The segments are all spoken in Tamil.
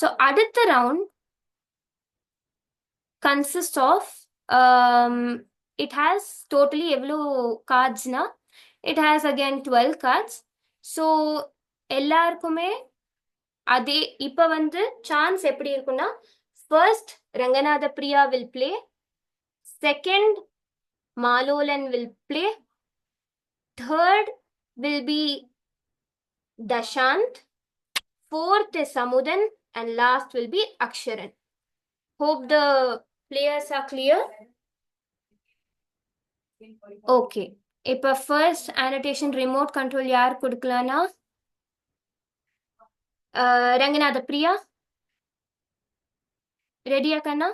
ஸோ அடுத்த round consist of it it totally எவ்வளோ cardsனா it has again 12 cards. So எல்லாருக்குமே அதே இப்போ வந்து சான்ஸ் எப்படி இருக்கும்னா first Ranganatha Priya will play second Malolan will play third will be Dashanth fourth is Samudhan and last will be Aksharan hope the players are clear? Okay. இப்ப first annotation remote control யார் கொடுக்கலாம்னா அஹ், ரங்கநாத பிரியா ரெடியா கண்ணா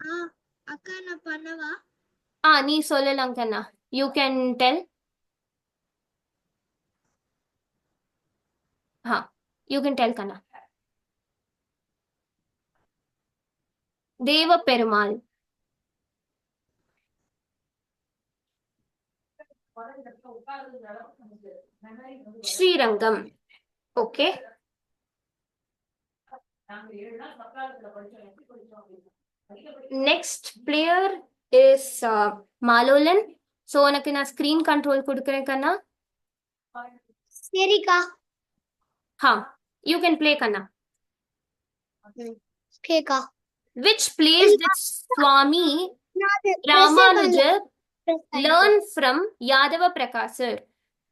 ஆ அக்கா நான் பண்ணவா ஆ நீ சொல்லலாம் கண்ணா யூ கேன் டெல் ஹா யூ கேன் டெல் கண்ணா Deva Perumal Srirangam okay next player is Malolan so உனக்கு நான் ஸ்க்ரீன் கண்ட்ரோல் கொடுக்குறேன் கண்ணா சரிக்கா. ஹா யூ கேன் ப்ளே கண்ணா கேக்கா which place this Swami Ramanujar learn from Yadava Prakasar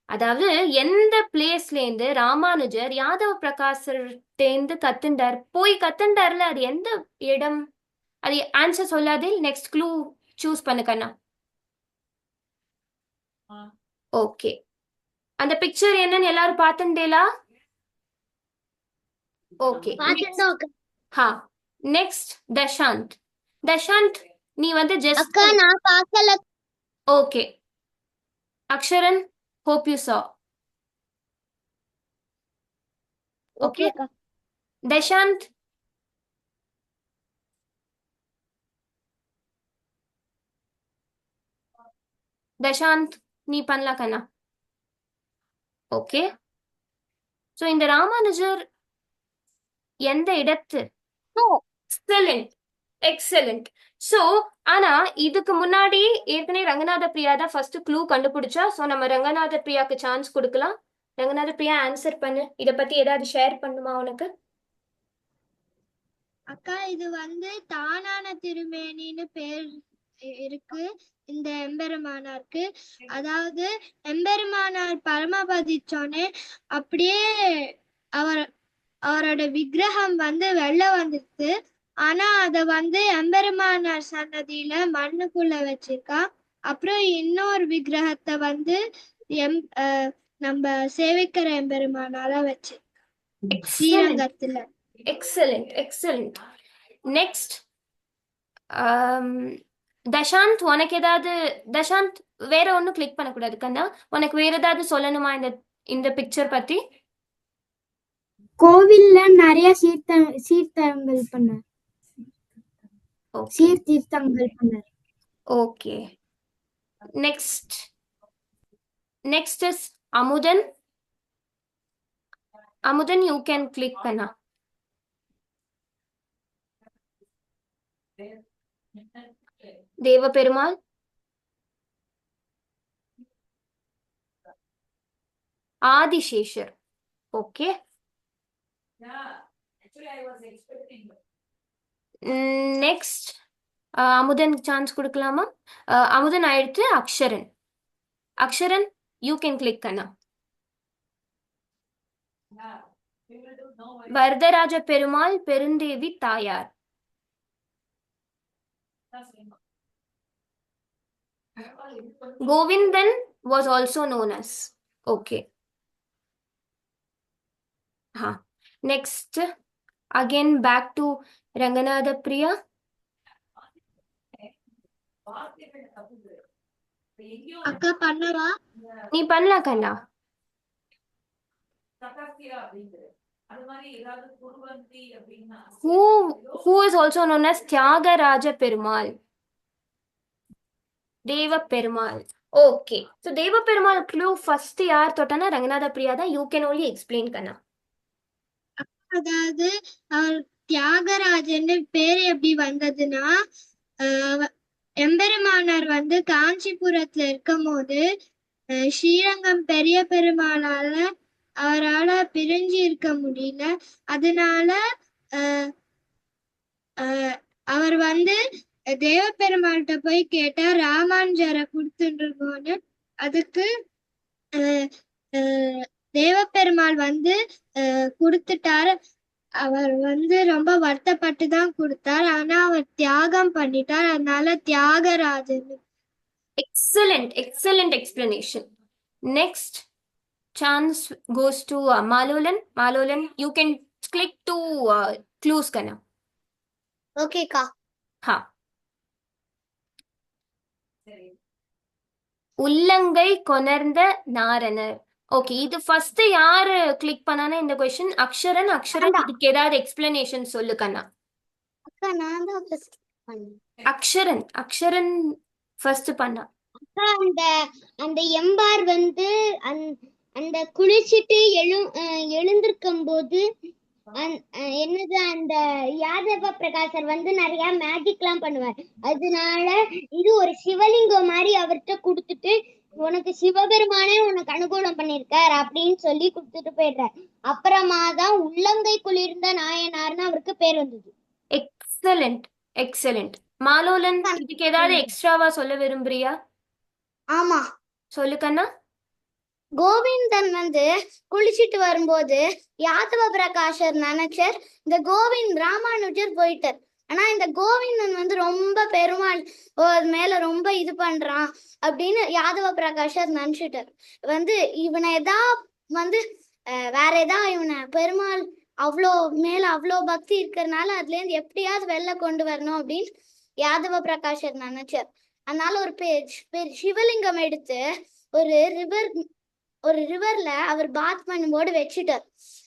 அதாவது எந்த பிளேஸ்ல இருந்து ராமானுஜர் யாதவ பிரகாசர்டேந்து கத்துண்டார்? போய் கத்துண்டார்ல அது எந்த இடம்? அது ஆன்சர் சொல்லாதே நெக்ஸ்ட் க்ளூ சூஸ் பண்ணு கண்ணா ஓகே அந்த பிக்சர் என்னன்னு எல்லாரும் பார்த்துட்டேலா ஓகே ஹா நெக்ஸ்ட் தஷாந்த் தஷாந்த் நீ வந்து ஜஸ்ட் அக்கா நான் பார்க்கல okay Aksharan hope you saw. Okay அக்கா தஷாந்த் தஷாந்த் நீ பண்ணலாம் கண்ணா ஓகே ஸோ இந்த ராமானுஜர் எந்த இடத்து. எக்ஸலண்ட் எக்ஸலண்ட் ஸோ ஆனா இதுக்கு முன்னாடி ஏற்கனவே ரங்கநாத பிரியா தான் ஃபர்ஸ்ட் க்ளூ கண்டுபிடிச்சா. ஸோ நம்ம ரங்கநாத பிரியாக்கு சான்ஸ் கொடுக்கலாம். ரங்கநாத பிரியா ஆன்சர் பண்ணு. இத பத்தி ஏதாவது ஷேர் பண்ணுமா உனக்கு? அக்கா இது வந்து தானான திருமேனின்னு பேர் இருக்கு. இந்த எம்பெருமானாருக்கு. அதாவது எம்பெருமானார் பரமபதிச்சோனே அப்படியே அவர் அவரோட விக்கிரகம் வந்து வெளில வந்துடுது ஆனா அத வந்து எம்பெருமானார் சன்னதியில மண்ணுக்குள்ள வச்சிருக்கா. அப்புறம் இன்னொரு விக்கிரகத்தை வந்து எம் நம்ம சேவிக்கிற எம்பெருமானார வச்சு ஸ்ரீரங்கத்துல. எக்ஸலண்ட் எக்ஸலண்ட் நெக்ஸ்ட் தஷாந்த் உனக்கு ஏதாவது தஷாந்த் வேற ஒன்றும் கிளிக் பண்ணக்கூடாது கண்ணா? உனக்கு வேற ஏதாவது சொல்லணுமா இந்த இந்த பிக்சர் பத்தி? கோவில்ல நிறைய சீர்த்த சீர்த்தங்கள் பண்ணார். சீர்திருத்தங்கள் பண்ணார். Okay next next is Amudhan Amudhan you can click Kanna Deva Perumal Adisheshar okay next Amudhan chance கொடுக்கலாமா அஹ், அமுதன் ஆயிடுத்து Aksharan Aksharan you can click Kanna Varadaraja Perumal Perundevi Thayar Govindan was also known as. Okay. Huh. Next, again back to Ranganatha Priya. அக்கா பண்ணவா நீ பண்ணலாம் கண்ணா. who who is also known as Tyagaraja Perumal. தேவ பெருமாள். ஓகே ஸோ தேவ பெருமாள் க்ளூ ஃபர்ஸ்ட் யார் தொட்டானா ரங்கநாத பிரியா தான். யூ கேன் ஓன்லி எக்ஸ்பிளைன் கண்ணா. அதாவது அவர் தியாகராஜன்னு பேர் எப்படி வந்ததுன்னா எம்பெருமானார் வந்து காஞ்சிபுரத்துல இருக்கும்போது போது ஸ்ரீரங்கம் பெரிய பெருமாளால அவரால பிரிஞ்சு இருக்க முடியல. அதனால அவர் வந்து தேவப்பெருமாள்கிட்ட போய் கேட்டா ராமானுஜரை கொடுத்துருக்கோன்னு அதுக்கு தேவப்பெருமாள் வந்து கொடுத்துட்டாரு அவர் வந்து ரொம்ப வருத்தப்பட்டு தான் கொடுத்தார் ஆனா அவர் தியாகம் பண்ணிட்டார் அதனால Thiagarajan explanation. Next chance goes to uh, Malolan. Malolan, you can click to uh, clues kana. ஓகேக்கா Ha. உள்ளங்கை கொணர்ந்த நாரணர் ஓகே இது ஃபர்ஸ்ட் யாரு கிளிக் பண்ணானே இந்த கொஸ்டின் அக்ஷரன் அக்ஷரன் இதுக்கு ஏதாவது எக்ஸ்பிளனேஷன் சொல்லு கண்ணா. அக்கா நான் தான் ஃபர்ஸ்ட் பண்ணேன். அக்ஷரன் அக்ஷரன் ஃபர்ஸ்ட் பண்ணா. அக்கா அந்த அந்த எம்பார் வந்து அந்த குளிச்சிட்டு எழு எழுந்திருக்கும் போது என்னது அந்த யாதவ பிரகாசர் வந்து நிறைய மேஜிக்லாம் பண்ணுவார். அதனால இது ஒரு சிவலிங்கம் மாதிரி அவர்கிட்ட கொடுத்துட்டு உனக்கு சிவபெருமானே உனக்கு அனுகூலம் பண்ணிருக்கார் அப்படின்னு சொல்லி கொடுத்துட்டு போயிடுறார். அப்புறமா தான் உள்ளங்கை குளிர்ந்த நாயனார்னு அவருக்கு பேர் வந்தது. எக்ஸலண்ட் எக்ஸலண்ட் மாலோலன் இதுக்கு ஏதாவது எக்ஸ்ட்ராவா சொல்ல விரும்புறியா? ஆமா. சொல்லு கண்ணா. கோவிந்தன் வந்து குளிச்சிட்டு வரும்போது யாதவ பிரகாஷர் நினைச்சார் இந்த கோவிந்த் ராமானுஜர் போயிட்டார். ஆனா இந்த கோவிந்தன் வந்து ரொம்ப பெருமாள் ஓ, மேல ரொம்ப இது பண்றான் அப்படின்னு யாதவ பிரகாஷர் நினைச்சிட்டார். வந்து இவனை எதா வந்து வேற எதா இவனை பெருமாள் அவ்வளோ மேல அவ்வளோ பக்தி இருக்கிறதுனால அதுல இருந்து எப்படியாவது வெளில கொண்டு வரணும் அப்படின்னு யாதவ பிரகாஷர் நினைச்சார். அதனால ஒரு சிவலிங்கம் எடுத்து ஒரு ரிவர் ஒரு ரிவர்ல அவர் பாத் பண்ணும்போது வச்சுட்டார்.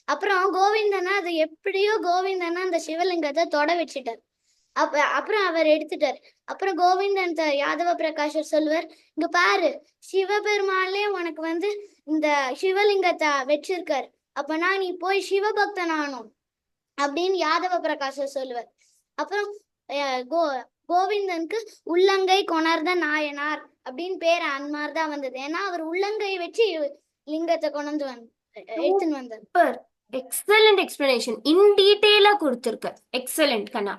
அப்புறம் கோவிந்தனா அது எப்படியோ கோவிந்தனா அந்த சிவலிங்கத்தை தொட வச்சுட்டார். அப்ப அப்புறம் அவர் எடுத்துட்டார். அப்புறம் கோவிந்தன் த- யாதவ பிரகாஷர் சொல்லுவார் இங்க பாரு சிவபெருமானே உனக்கு வந்து இந்த சிவலிங்கத்தை வச்சிருக்கார். அப்பனா நீ போய் சிவபக்தன் ஆனும் அப்படின்னு யாதவ பிரகாஷர் சொல்லுவார் அப்புறம் அஹ், கோ கோவிந்தனுக்கு உள்ளங்கை கொணர்ந்த நாயனார் அப்படின்னு பேர் அந்த மாதிரிதான் வந்தது. ஏன்னா அவர் உள்ளங்கை வச்சு லிங்கத்தை கொண்டு வந்து எடுத்துன்னு வந்தார். எக்ஸலண்ட் எக்ஸ்பிளனேஷன் இன் டீடைலா கொடுத்திருக்க. எக்ஸலண்ட் கண்ணா.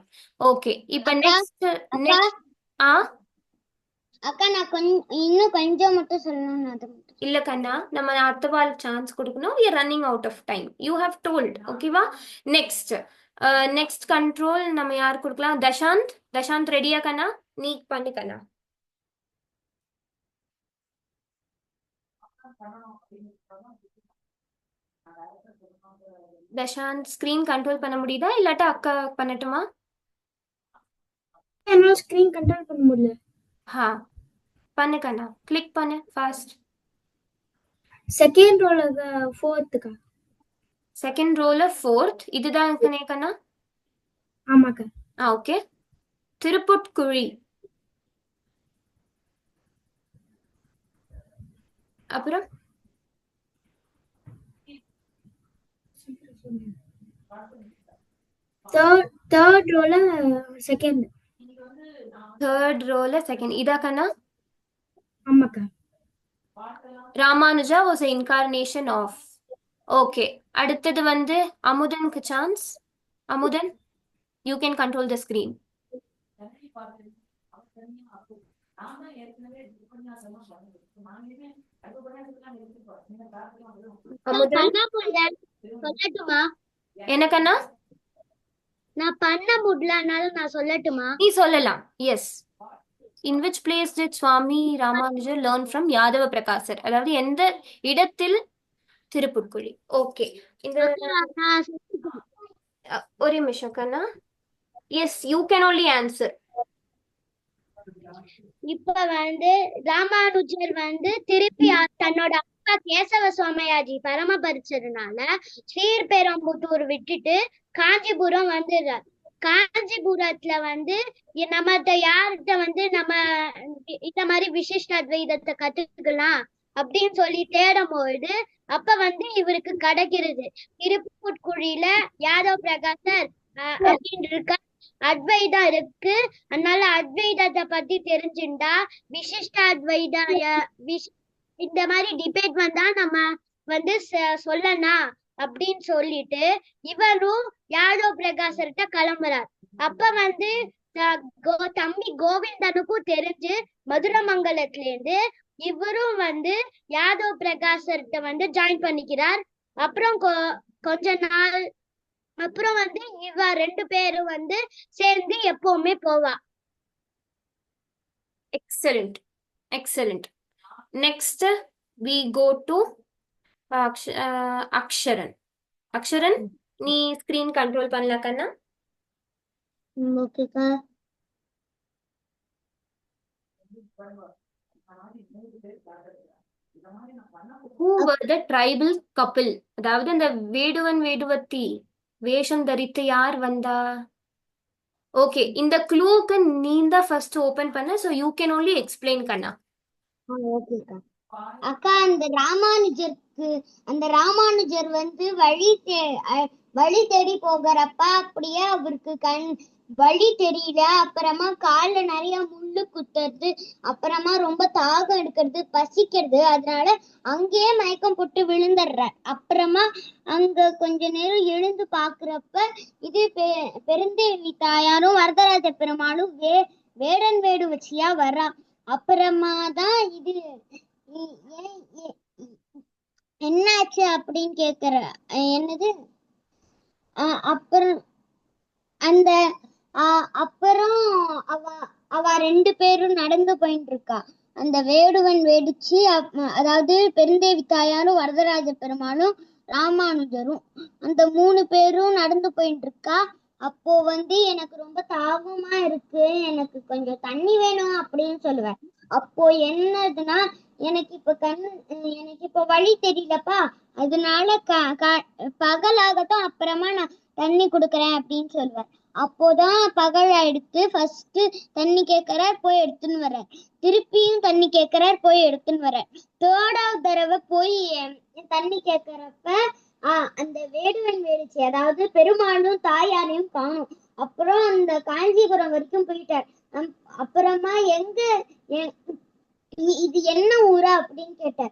ஓகே இப்போ நெக்ஸ்ட் நெக்ஸ்ட் ஆ? அக்கா நான் கொஞ்சம் இன்னும் கொஞ்சம் மட்டும் சொல்லணும் அது இல்ல கண்ணா. நம்ம அடுத்த வால் சான்ஸ் கொடுக்கணும். Are running out of time you have told ஓகேவா நெக்ஸ்ட் நெக்ஸ்ட் கண்ட்ரோல் நம்ம யார் கொடுக்கலாம்? தஷாந்த் தஷாந்த் ரெடியா கண்ணா? நீ பண்ணு கண்ணா. தஷாந்த் ஸ்கிரீன் கண்ட்ரோல் பண்ண முடியுதா? இல்லாட்டா அக்கா பண்ணட்டுமா? என்னால ஸ்கிரீன் கண்ட்ரோல் பண்ண முடியல. ஹா பண்ணு கண்ணா. கிளிக் பண்ணு ஃபாஸ்ட் செகண்ட் ரோல ஃபோர்த்துக்கா செகண்ட் ரோல ஃபோர்த் இதுதான் கண்ணா? ஆமாக்கா. ஆ ஓகே திருப்புட்குழி. அப்புறம்? தேர்ட் தேர்ட் ரோல செகண்ட் தேர்ட் ரோல செகண்ட் இதா கண்ணா? ஆமாக்கா. Ramanuja was incarnation of okay அடுத்தது வந்து அமுதனுக்கு chance Amudhan you can control the screen Amudhan? சொல்லட்டுமா? என்ன கண்ணா நான் பண்ண முடியலனால நான் சொல்லட்டுமா? நீ சொல்லலாம். Yes in which place did Swami Ramanujar learn from Yadava Prakasar அதாவது எந்த இடத்தில்? திருப்புட்குழி ஓகே இந்த ஒரே நிமிஷம் கண்ணா. Yes you can only answer இப்ப வந்து ராமானுஜர் வந்து திருப்பி தன்னோட அப்பா கேசவ சோமயாஜி பரமபரிச்சதுனால ஸ்ரீபெரும்புத்தூர் விட்டுட்டு காஞ்சிபுரம் வந்துடுறார். காஞ்சிபுரத்துல வந்து நம்மகிட்ட யார்கிட்ட வந்து நம்ம இந்த மாதிரி விசிஷ்ட அத்வைதத்தை கத்துக்கலாம் அப்படின்னு சொல்லி தேடும்பொழுது அப்ப வந்து இவருக்கு கிடைக்கிறது. திருப்புட்குழியில யாதவ் பிரகாசர் அஹ், அப்படின்னு இருக்க அத்வைதா இருக்கு. அதனால அத்வைதத்தை பத்தி தெரிஞ்சுட்டா விசிஷ்ட அத்வைத இந்த மாதிரி டிபேட் வந்தா நம்ம வந்து ச- சொல்லலாம் அப்படின்னு சொல்லிட்டு இவரும் யாதவ் பிரகாசர்கிட்ட கிளம்புறார். அப்ப வந்து த- கோ- தம்பி கோவிந்தனுக்கும் தெரிஞ்சு மதுரமங்கலத்துல இருந்து இவரும் வந்து யாதவ் பிரகாசர்கிட்ட வந்து ஜாயின் பண்ணிக்கிறார். அப்புறம் கொ- கொஞ்ச நாள் அப்புறம் வந்து இவ ரெண்டு பேரும் வந்து சேர்ந்து எப்பவுமே போவா. Excellent excellent Next, we go to Aksh- uh, Aksharan. Aksharan, நீ screen control பண்ணலாம் கண்ணா? ஓகேக்கா. Who were the tribal couple? அதாவது இந்த வேடுவன் வேடுவத்தி வேஷம் தரித்து யார் வந்தா? ஓகே இந்த க்ளூக்கு நீ தான் ஃபர்ஸ்ட் ஓபன் பண்ண so you can only explain கண்ணா. ஓகேக்கா அக்கா. அந்த ராமானுஜருக்கு அந்த ராமானுஜர் வந்து வழி தே வழி தேடி போகிறப்ப அப்படியே அவருக்கு கண் வழி தெரியல. அப்புறமா கால்ல நிறைய முள்ளு குத்துறது அப்புறமா ரொம்ப தாகம் எடுக்கிறது பசிக்கிறது. அதனால அங்கேயே மயக்கம் போட்டு விழுந்துடுறார் அப்புறமா அங்க கொஞ்ச நேரம் எழுந்து பாக்குறப்ப இது பெ பெருந்தேவி தாயாரும் வரதராஜ பெருமாளும் வே வேடன் வேடு வச்சியா வரா அப்புறமா தான் இது என்னாச்சு அப்படின்னு கேக்குற என்னது? அஹ் அப்புறம் அந்த அஹ் அப்புறம் அவ அவ ரெண்டு பேரும் நடந்து போயிட்டு இருக்கா அந்த வேடுவன் வேடிச்சு அப்- அதாவது பெருந்தேவி தாயாரும் வரதராஜ பெருமாளும் ராமானுஜரும் அந்த மூணு பேரும் நடந்து போயிட்டு இருக்கா அப்போ வந்து எனக்கு ரொம்ப தாகமா இருக்கு. எனக்கு கொஞ்சம் தண்ணி வேணும் அப்படின்னு சொல்லுவேன். அப்போ என்னதுன்னா எனக்கு இப்ப கண் எனக்கு இப்ப வழி தெரியலப்பா. அதனால க க பகலாகட்டும் அப்புறமா நான் தண்ணி கொடுக்குறேன் அப்படின்னு சொல்லுவேன். அப்போதான் பகல் எடுத்து ஃபர்ஸ்ட் தண்ணி கேட்கறார் போய் எடுத்துன்னு வரேன் திருப்பியும் தண்ணி கேட்கிறார் போய் எடுத்துன்னு வரேன் தேர்டாவது தடவை போய் தண்ணி கேட்கறப்ப ஆஹ் அந்த வேடுவன் வேடிச்சு அதாவது பெருமாளும் தாயாரையும் காணும். அப்புறம் அந்த காஞ்சிபுரம் வரைக்கும் போயிட்டார். அப்புறமா எங்க இது என்ன ஊரா அப்படின்னு கேட்டார்.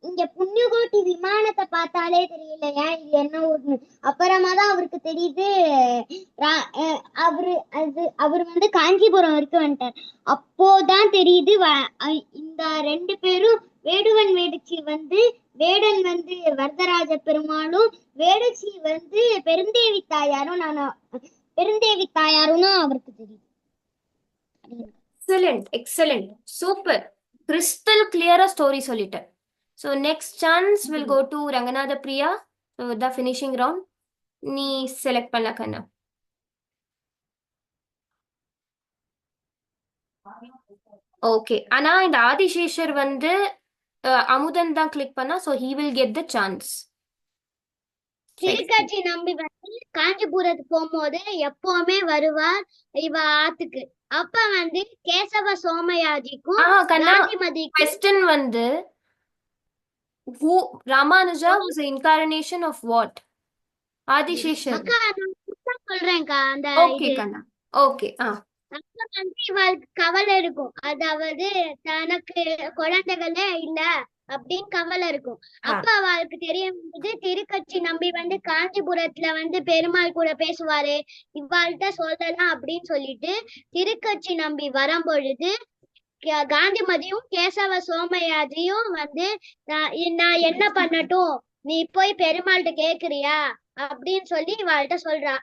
இங்க புண்ணியகோட்டி விமானத்தை பார்த்தாலே தெரியலையா? இது என்ன ஊர்னு. அப்புறமா தான் அவருக்கு தெரியுது ரா- அவரு அது அவர் வந்து காஞ்சிபுரம் வரைக்கும் வந்துட்டார். அப்போதான் தெரியுது வ- இந்த ரெண்டு பேரும் வேடுவன் வேடுச்சி வந்து வேடன் வந்து வரதராஜ பெருமாளும் வேடுச்சி வந்து பெருந்தேவி தாயாரும் நான் பெருந்தேவி தாயாரும் அவருக்கு தெரியுது. எக்ஸலண்ட் எக்ஸலண்ட் சூப்பர் கிறிஸ்டல் கிளியரா ஸ்டோரி சொல்லிட்டேன். So next chance will go to Ranganatha Priya so the finishing round நீ செலக்ட் பண்ணலாம் கண்ணா. ஓகே ஆனா இந்த ஆதிசேஷர் வந்து அமுதன் தான் கிளிக் பண்ணா so he will get the chance Thirukkatchi Nambi வந்து காஞ்சிபுரத்துக்கு போகும்போது எப்பவுமே வருவார் இவ ஆத்துக்கு. அப்ப வந்து கேசவ சோமயாஜிக்கும் question வந்து who Ramanuja was the incarnation of what? சுத்தம் சொல்றேன்க்கா அந்த ஓகே கண்ணா. ஓகே ஆ. அப்ப வந்து இவளுக்கு கவலை இருக்கும். அதாவது தனக்கு குழந்தைகளே இல்ல. அப்படின்னு கவலை இருக்கும். அப்ப அவளுக்கு தெரிய வந்தது திருக்கட்சி நம்பி வந்து காஞ்சிபுரத்துல வந்து பெருமாள் கூட பேசுவாரு. இவாள்கிட்ட சொல்லலாம் அப்படின்னு சொல்லிட்டு திருக்கட்சி நம்பி வரும்பொழுது காந்திமதியும் கேசவ சோமயாஜியும் வந்து நான் என்ன பண்ணட்டும்? நீ போய் பெருமாள்கிட்ட கேக்குறியா? அப்படின்னு சொல்லி இவாள்கிட்ட சொல்றா.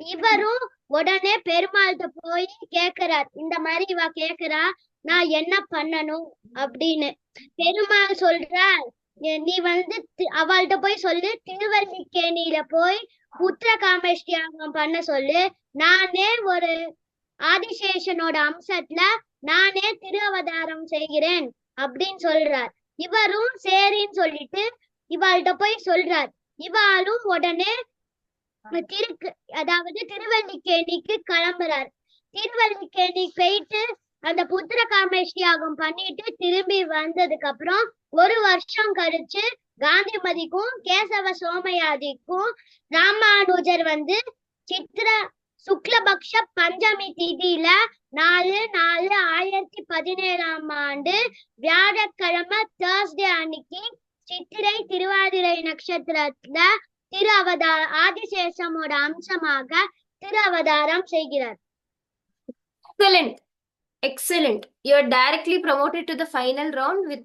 இவரும் உடனே பெருமாள்கிட்ட போய் கேக்குறார். இந்த மாதிரி இவ கேக்குறா. நான் என்ன பண்ணணும் அப்படின்னு. பெருமாள் சொல்றார் "நீ- வந்து அவள்கிட்ட போய் சொல்லு திருவல்லிக்கேணியில போய் புத்திர காமேஷ்டியாகம் பண்ண சொல்லு. நானே ஒரு ஆதிசேஷனோட அம்சத்துல நானே திருவதாரம் செய்கிறேன் அப்படின்னு சொல்றார். இவரும் சரின்னு சொல்லிட்டு இவாள்கிட்ட போய் சொல்றார். இவாளும் உடனே திருக்கு அதாவது திருவல்லிக்கேணிக்கு கிளம்புறார். திருவல்லிக்கேணி போயிட்டு அந்த புத்திர காமேஷ்டியாகம் பண்ணிட்டு திரும்பி வந்ததுக்கு அப்புறம் ஒரு வருஷம் கழிச்சு காந்திமதிக்கும் கேசவ சோமயாதிக்கும் ராமானுஜர் வந்து சித்திர சுக்லபக்ஷ பஞ்சமி திதியில நாலு நாலு ஆயிரத்தி பதினேழாம் ஆண்டு வியாழக்கிழமை தேர்ஸ்டே அன்னைக்கு சித்திரை திருவாதிரை நட்சத்திரத்துல திரு அவதார ஆதிசேஷமோட அம்சமாக திரு அவதாரம் செய்கிறார் Excellent. Excellent. You're directly promoted to the final round with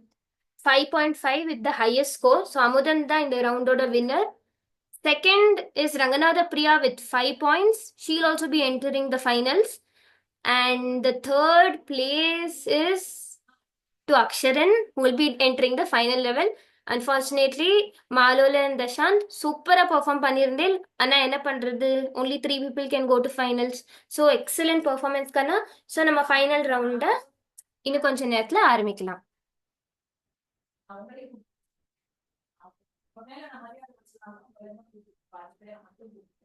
5.5 with the highest score. So Amudanda in the round order winner. Second is Ranganatha Priya with 5 points. She'll also be entering the finals. And the third place is to Aksharan, who will be entering the final level. Unfortunately Malola and Dashanth சூப்பராக பெர்ஃபார்ம் பண்ணியிருந்தேன். ஆனால் என்ன பண்றது? Only three people can go to finals so excellent பர்ஃபார்மன்ஸ்க்கான so நம்ம ஃபைனல் ரவுண்டை இன்னும் கொஞ்ச நேரத்தில் ஆரம்பிக்கலாம்.